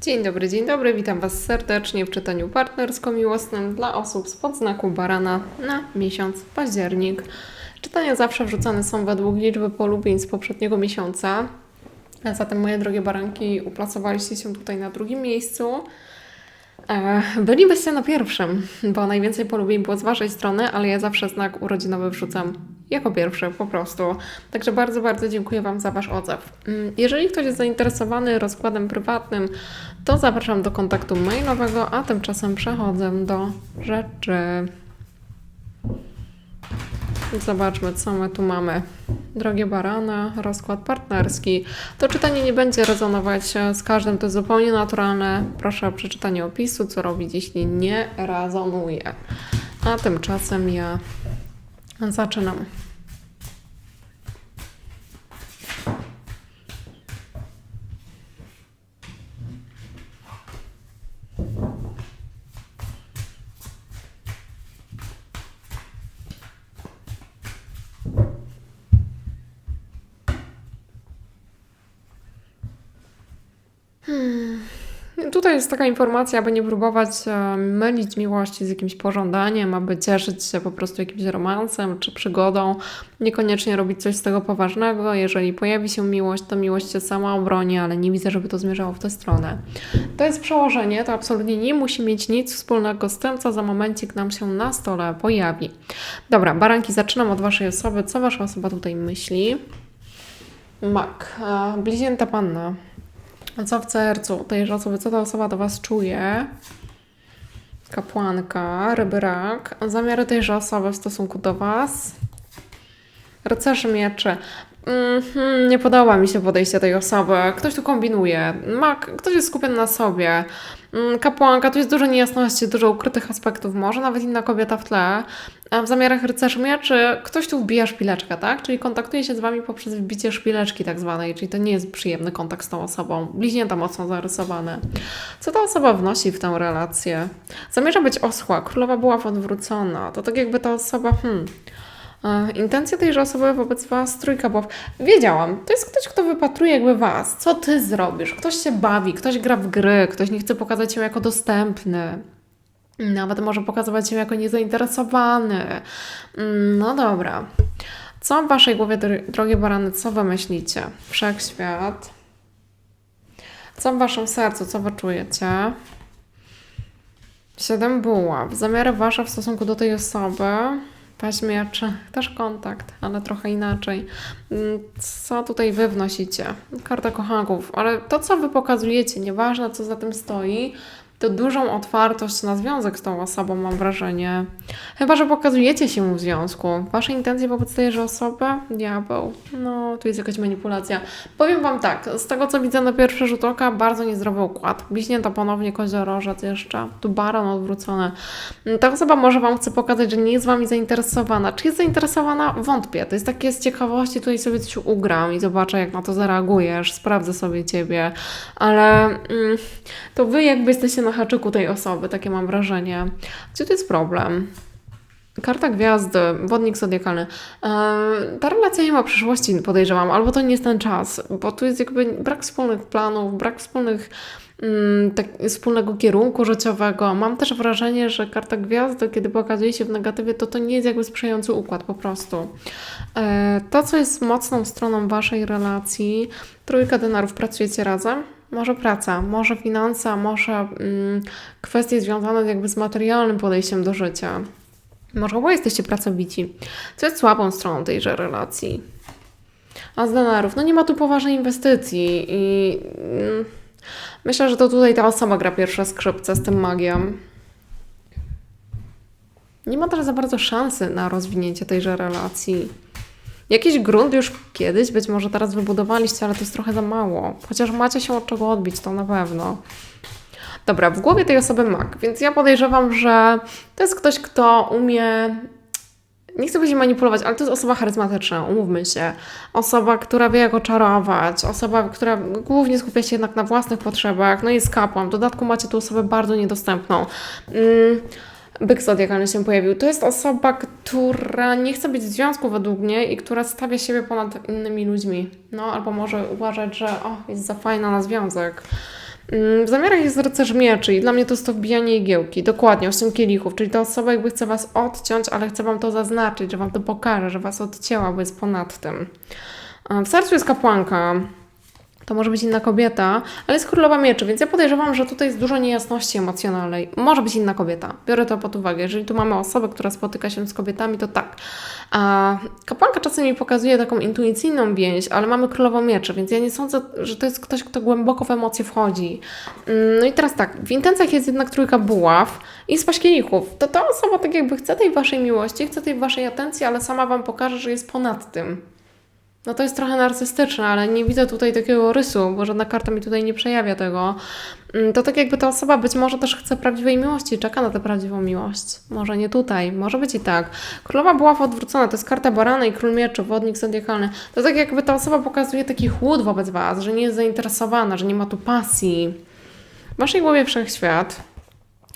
Dzień dobry, dzień dobry, witam Was serdecznie w czytaniu partnersko-miłosnym dla osób spod znaku barana na miesiąc październik. Czytania zawsze wrzucane są według liczby polubień z poprzedniego miesiąca. Zatem, moje drogie baranki, uplasowaliście się tutaj na drugim miejscu. E, Bylibyście na pierwszym, bo najwięcej polubień było z Waszej strony, ale ja zawsze znak urodzinowy wrzucam jako pierwszy, po prostu. Także bardzo, bardzo dziękuję Wam za Wasz odzew. Mm, Jeżeli ktoś jest zainteresowany rozkładem prywatnym, to zapraszam do kontaktu mailowego, a tymczasem przechodzę do rzeczy. Zobaczmy, co my tu mamy. Drogie barana, rozkład partnerski. To czytanie nie będzie rezonować z każdym, to jest zupełnie naturalne. Proszę o przeczytanie opisu, co robić, jeśli nie rezonuje. A tymczasem ja zaczynam. Tutaj jest taka informacja, aby nie próbować e, mylić miłości z jakimś pożądaniem, aby cieszyć się po prostu jakimś romansem czy przygodą. Niekoniecznie robić coś z tego poważnego. Jeżeli pojawi się miłość, to miłość się sama obroni, ale nie widzę, żeby to zmierzało w tę stronę. To jest przełożenie, to absolutnie nie musi mieć nic wspólnego z tym, co za momencik nam się na stole pojawi. Dobra, baranki, zaczynam od Waszej osoby. Co Wasza osoba tutaj myśli? Mak, e, bliźnięta panna. A co w sercu tejże osoby? Co ta osoba do Was czuje? Kapłanka, ryby rak. Zamiary tejże osoby w stosunku do Was? Rycerz mieczy. Mhm, nie podoba mi się podejście tej osoby. Ktoś tu kombinuje. Mak, ktoś jest skupiony na sobie. Mm, Kapłanka, tu jest dużo niejasności, dużo ukrytych aspektów. Może nawet inna kobieta w tle. A w zamiarach rycerz mieczy ktoś tu wbija szpileczkę, tak? Czyli kontaktuje się z Wami poprzez wbicie szpileczki tak zwanej, czyli to nie jest przyjemny kontakt z tą osobą. Bliźnięta mocno zarysowane. Co ta osoba wnosi w tę relację? Zamierza być oschła, królowa była odwrócona. To tak jakby ta osoba, hmm... E, Intencja tejże osoby wobec Was, trójka buław. Wiedziałam, to jest ktoś, kto wypatruje jakby Was. Co Ty zrobisz? Ktoś się bawi, ktoś gra w gry, ktoś nie chce pokazać się jako dostępny. Nawet może pokazywać się jako niezainteresowany. Mm, No dobra. Co w Waszej głowie, dro- drogie barany, co Wy myślicie? Wszechświat. Co w Waszym sercu, co Wy czujecie? Siedem buław. Zamiary Wasze w stosunku do tej osoby. Paź mieczy. Też kontakt, ale trochę inaczej. Mm, Co tutaj Wy wnosicie? Karta kochanków. Ale to, co Wy pokazujecie, nieważne co za tym stoi, to dużą otwartość na związek z tą osobą, mam wrażenie. Chyba, że pokazujecie się w związku. Wasze intencje wobec tejże osoby? Diabeł. No, tu jest jakaś manipulacja. Powiem Wam tak, z tego co widzę na pierwszy rzut oka, bardzo niezdrowy układ. Bliźnięta ponownie, koziorożec jeszcze, tu baron odwrócony. Ta osoba może Wam chce pokazać, że nie jest Wami zainteresowana. Czy jest zainteresowana? Wątpię. To jest takie z ciekawości, tutaj sobie coś ugram i zobaczę, jak na to zareagujesz, sprawdzę sobie Ciebie, ale mm, to Wy jakby jesteście na haczyku tej osoby, takie mam wrażenie. Gdzie to jest problem? Karta gwiazdy, wodnik zodiakalny. Ta relacja nie ma przyszłości, podejrzewam, albo to nie jest ten czas, bo tu jest jakby brak wspólnych planów, brak wspólnych, mm, tak, wspólnego kierunku życiowego. Mam też wrażenie, że karta gwiazdy, kiedy pokazuje się w negatywie, to to nie jest jakby sprzyjający układ po prostu. Eee, to, co jest mocną stroną Waszej relacji, trójka denarów, pracujecie razem? Może praca, może finanse, może mm, kwestie związane jakby z materialnym podejściem do życia. Może oboje jesteście pracowici. Co jest słabą stroną tejże relacji? A z denarów, no nie ma tu poważnej inwestycji i mm, myślę, że to tutaj ta osoba gra pierwsze skrzypce z tym magiem. Nie ma też za bardzo szansy na rozwinięcie tejże relacji. Jakiś grunt już kiedyś, być może teraz wybudowaliście, ale to jest trochę za mało. Chociaż macie się od czego odbić, to na pewno. Dobra, w głowie tej osoby mak, więc ja podejrzewam, że to jest ktoś, kto umie. Nie chcę powiedzieć manipulować, ale to jest osoba charyzmatyczna, umówmy się. Osoba, która wie jak oczarować, osoba, która głównie skupia się jednak na własnych potrzebach, no i jest kapłan. W dodatku macie tu osobę bardzo niedostępną. Mm, Byk zodiakalny się pojawił. To jest osoba, która nie chce być w związku według mnie i która stawia siebie ponad innymi ludźmi. No, albo może uważać, że o, jest za fajna na związek. Mm, W zamiarach jest rycerz mieczy i dla mnie to jest to wbijanie igiełki. Dokładnie, 8 kielichów, czyli ta osoba jakby chce Was odciąć, ale chce Wam to zaznaczyć, że Wam to pokaże, że Was odcięła, bo jest ponad tym. A W sercu jest kapłanka. To może być inna kobieta, ale jest królowa mieczy, więc ja podejrzewam, że tutaj jest dużo niejasności emocjonalnej. Może być inna kobieta. Biorę to pod uwagę. Jeżeli tu mamy osobę, która spotyka się z kobietami, to tak. A kapłanka czasami pokazuje taką intuicyjną więź, ale mamy królową mieczy, więc ja nie sądzę, że to jest ktoś, kto głęboko w emocje wchodzi. Mm, No i teraz tak, w intencjach jest jednak trójka buław i spaść. To ta osoba tak jakby chce tej waszej miłości, chce tej waszej atencji, ale sama wam pokaże, że jest ponad tym. No to jest trochę narcystyczne, ale nie widzę tutaj takiego rysu, bo żadna karta mi tutaj nie przejawia tego. Mm, To tak jakby ta osoba być może też chce prawdziwej miłości, czeka na tę prawdziwą miłość. Może nie tutaj, może być i tak. Królowa była odwrócona, to jest karta barana i król mieczy, wodnik zodiakalny. To tak jakby ta osoba pokazuje taki chłód wobec Was, że nie jest zainteresowana, że nie ma tu pasji. W Waszej głowie wszechświat.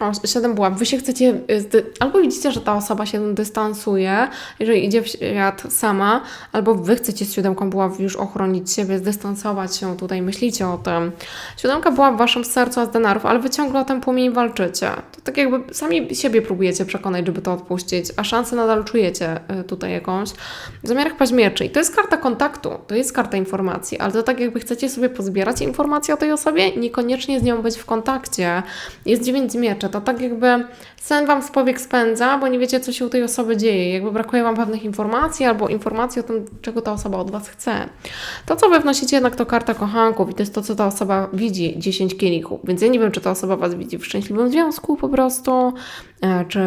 O, siedem buław. Wy się chcecie, y, albo widzicie, że ta osoba się dystansuje, jeżeli idzie w świat sama, albo wy chcecie z siódemką buław już ochronić siebie, zdystansować się tutaj, myślicie o tym. Siódemka była w waszym sercu z denarów, ale wy ciągle o ten płomień walczycie. To tak jakby sami siebie próbujecie przekonać, żeby to odpuścić, a szansę nadal czujecie y, tutaj jakąś. W zamiarach paźmierczy. I to jest karta kontaktu, to jest karta informacji, ale to tak jakby chcecie sobie pozbierać informacje o tej osobie, niekoniecznie z nią być w kontakcie. Jest dziewięć mieczy, to tak jakby sen wam z powiek spędza, bo nie wiecie, co się u tej osoby dzieje. Jakby brakuje wam pewnych informacji albo informacji o tym, czego ta osoba od was chce. To, co wy wnosicie jednak to karta kochanków i to jest to, co ta osoba widzi, 10 kielichów. Więc ja nie wiem, czy ta osoba was widzi w szczęśliwym związku po prostu, e, czy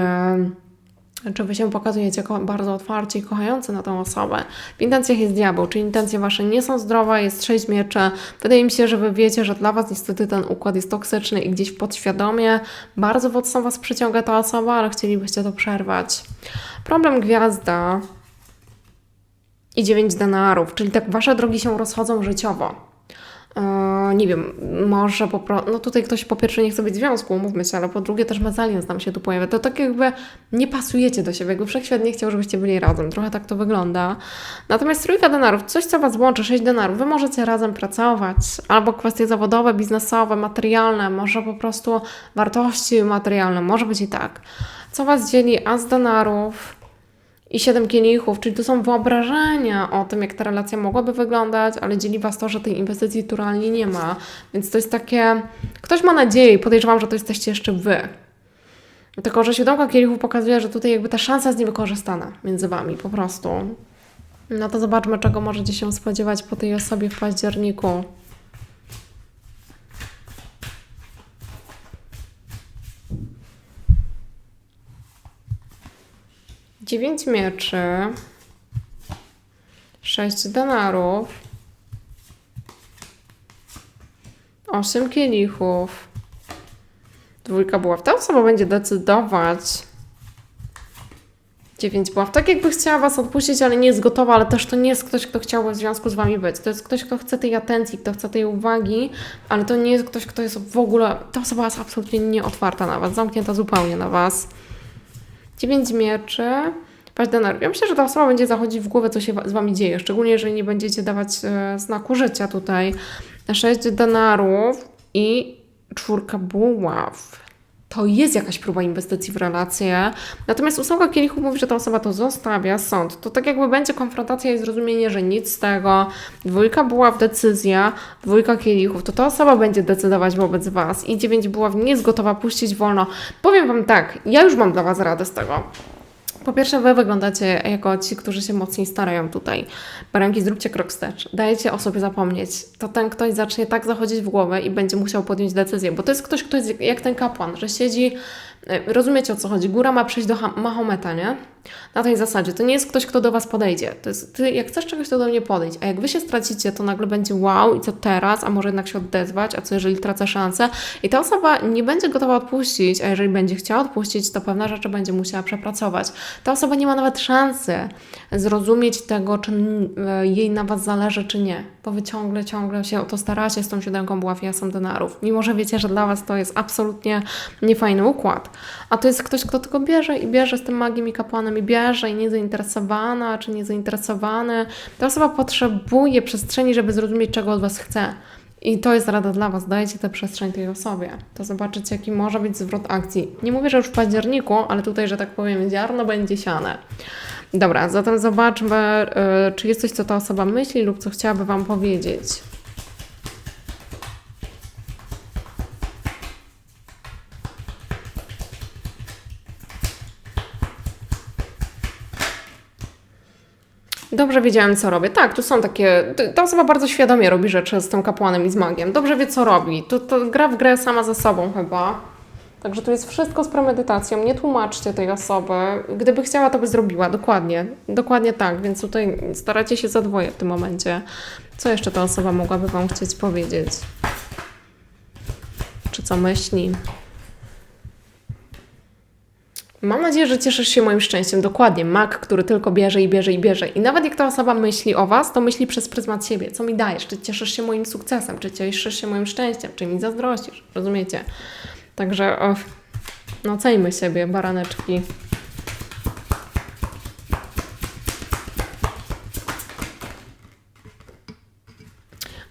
czy wy się pokazujecie bardzo otwarcie i kochający na tą osobę. W intencjach jest diabeł, czyli intencje wasze nie są zdrowe, jest sześć mieczy. Wydaje mi się, że wy wiecie, że dla was niestety ten układ jest toksyczny i gdzieś podświadomie bardzo mocno was przyciąga ta osoba, ale chcielibyście to przerwać. Problem gwiazda i dziewięć denarów, czyli tak wasze drogi się rozchodzą życiowo. Eee, nie wiem, może po prostu, no tutaj ktoś po pierwsze nie chce być w związku, umówmy się, ale po drugie też mezalians nam się tu pojawia. To tak jakby nie pasujecie do siebie, jakby wszechświat nie chciał, żebyście byli razem. Trochę tak to wygląda. Natomiast trójka denarów, coś co Was łączy, sześć denarów, Wy możecie razem pracować, albo kwestie zawodowe, biznesowe, materialne, może po prostu wartości materialne, może być i tak. Co Was dzieli? As denarów, i siedem kielichów, czyli to są wyobrażenia o tym, jak ta relacja mogłaby wyglądać, ale dzieli Was to, że tej inwestycji turalnie nie ma. Więc to jest takie... Ktoś ma nadzieję i podejrzewam, że to jesteście jeszcze Wy. Tylko, że siódemka kielichów pokazuje, że tutaj jakby ta szansa jest niewykorzystana między Wami, po prostu. No to zobaczmy, czego możecie się spodziewać po tej osobie w październiku. Dziewięć mieczy. Sześć denarów. Osiem kielichów. Dwójka buław. Ta osoba będzie decydować. Dziewięć buław. Tak jakby chciała Was odpuścić, ale nie jest gotowa, ale też to nie jest ktoś, kto chciałby w związku z Wami być. To jest ktoś, kto chce tej atencji, kto chce tej uwagi, ale to nie jest ktoś, kto jest w ogóle... Ta osoba jest absolutnie nieotwarta na Was, zamknięta zupełnie na Was. Dziewięć mieczy. Paść denarów. Ja myślę, że ta osoba będzie zachodzić w głowę, co się z Wami dzieje, szczególnie jeżeli nie będziecie dawać e, znaku życia tutaj. Sześć denarów i czwórka buław. To jest jakaś próba inwestycji w relacje. Natomiast ósemka kielichów mówi, że ta osoba to zostawia, sąd. To tak jakby będzie konfrontacja i zrozumienie, że nic z tego. Dwójka buław, decyzja. Dwójka kielichów. To ta osoba będzie decydować wobec Was. I dziewięć buław nie jest gotowa puścić wolno. Powiem Wam tak, ja już mam dla Was radę z tego. Po pierwsze, wy wyglądacie jako ci, którzy się mocniej starają tutaj. Baranki, zróbcie krok wstecz. Dajcie o sobie zapomnieć. To ten ktoś zacznie tak zachodzić w głowę i będzie musiał podjąć decyzję, bo to jest ktoś, kto jest jak- ten kapłan, że siedzi, e, rozumiecie o co chodzi, góra ma przejść do Mahometa, nie? Na tej zasadzie. To nie jest ktoś, kto do Was podejdzie. To jest, ty, jak chcesz czegoś, to do mnie podejdź. A jak Wy się stracicie, to nagle będzie wow i co teraz? A może jednak się odezwać? A co jeżeli tracę szansę? I ta osoba nie będzie gotowa odpuścić, a jeżeli będzie chciała odpuścić, to pewne rzeczy będzie musiała przepracować. Ta osoba nie ma nawet szansy zrozumieć tego, czy e, jej na Was zależy, czy nie. Bo Wy ciągle, ciągle się o to staracie z tą siódemką buław i jasą denarów. Mimo, że wiecie, że dla Was to jest absolutnie niefajny układ. A to jest ktoś, kto tylko bierze i bierze z tym magiem i kapłanem i bierze i niezainteresowana, czy niezainteresowany. Ta osoba potrzebuje przestrzeni, żeby zrozumieć, czego od Was chce. I to jest rada dla Was. Dajcie tę przestrzeń tej osobie. To zobaczycie, jaki może być zwrot akcji. Nie mówię, że już w październiku, ale tutaj, że tak powiem, ziarno będzie siane. Dobra, zatem zobaczmy, y, czy jest coś, co ta osoba myśli lub co chciałaby Wam powiedzieć. Dobrze wiedziałem, co robię. Tak, tu są takie. Ta osoba bardzo świadomie robi rzeczy z tym kapłanem i z magiem. Dobrze wie, co robi. To, to gra w grę sama ze sobą chyba. Także tu jest wszystko z premedytacją. Nie tłumaczcie tej osoby. Gdyby chciała, to by zrobiła. Dokładnie. Dokładnie tak. Więc tutaj staracie się za dwoje w tym momencie. Co jeszcze ta osoba mogłaby Wam chcieć powiedzieć? Czy co myśli? Mam nadzieję, że cieszysz się moim szczęściem. Dokładnie, mak, który tylko bierze i bierze i bierze. I nawet jak ta osoba myśli o Was, to myśli przez pryzmat siebie. Co mi dajesz? Czy cieszysz się moim sukcesem? Czy cieszysz się moim szczęściem? Czy mi zazdrościsz? Rozumiecie? Także no oceńmy siebie, baraneczki.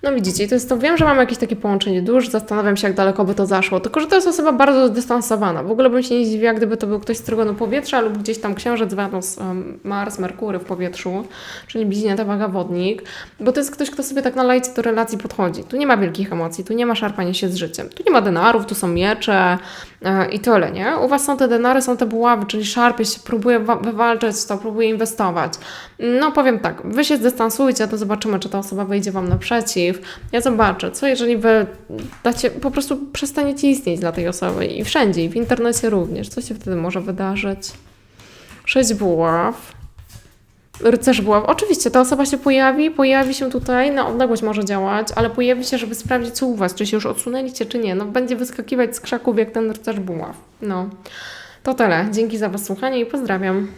No widzicie, to jest to, wiem, że mam jakieś takie połączenie dusz, zastanawiam się, jak daleko by to zaszło, tylko że to jest osoba bardzo zdystansowana. W ogóle bym się nie zdziwiła, gdyby to był ktoś z trygonu powietrza lub gdzieś tam księżyc, Wenus, Mars, Merkury w powietrzu, czyli bliźnięta waga wodnik, bo to jest ktoś, kto sobie tak na lajcie do relacji podchodzi. Tu nie ma wielkich emocji, tu nie ma szarpania się z życiem, tu nie ma denarów, tu są miecze e, i tyle, nie? U Was są te denary, są te buławy, czyli szarpie się, próbuje wa- wywalczyć to, próbuje inwestować. No powiem tak, Wy się zdystansujcie, to zobaczymy, czy ta osoba wyjdzie Wam naprzeciw. Ja zobaczę, co jeżeli Wy dacie, po prostu przestaniecie istnieć dla tej osoby i wszędzie, i w internecie również. Co się wtedy może wydarzyć? Sześć buław. Rycerz buław. Oczywiście, ta osoba się pojawi, pojawi się tutaj, na odległość może działać, ale pojawi się, żeby sprawdzić, co u Was, czy się już odsunęliście, czy nie. No, będzie wyskakiwać z krzaków jak ten rycerz buław. No, to tyle. Dzięki za Wysłuchanie i pozdrawiam.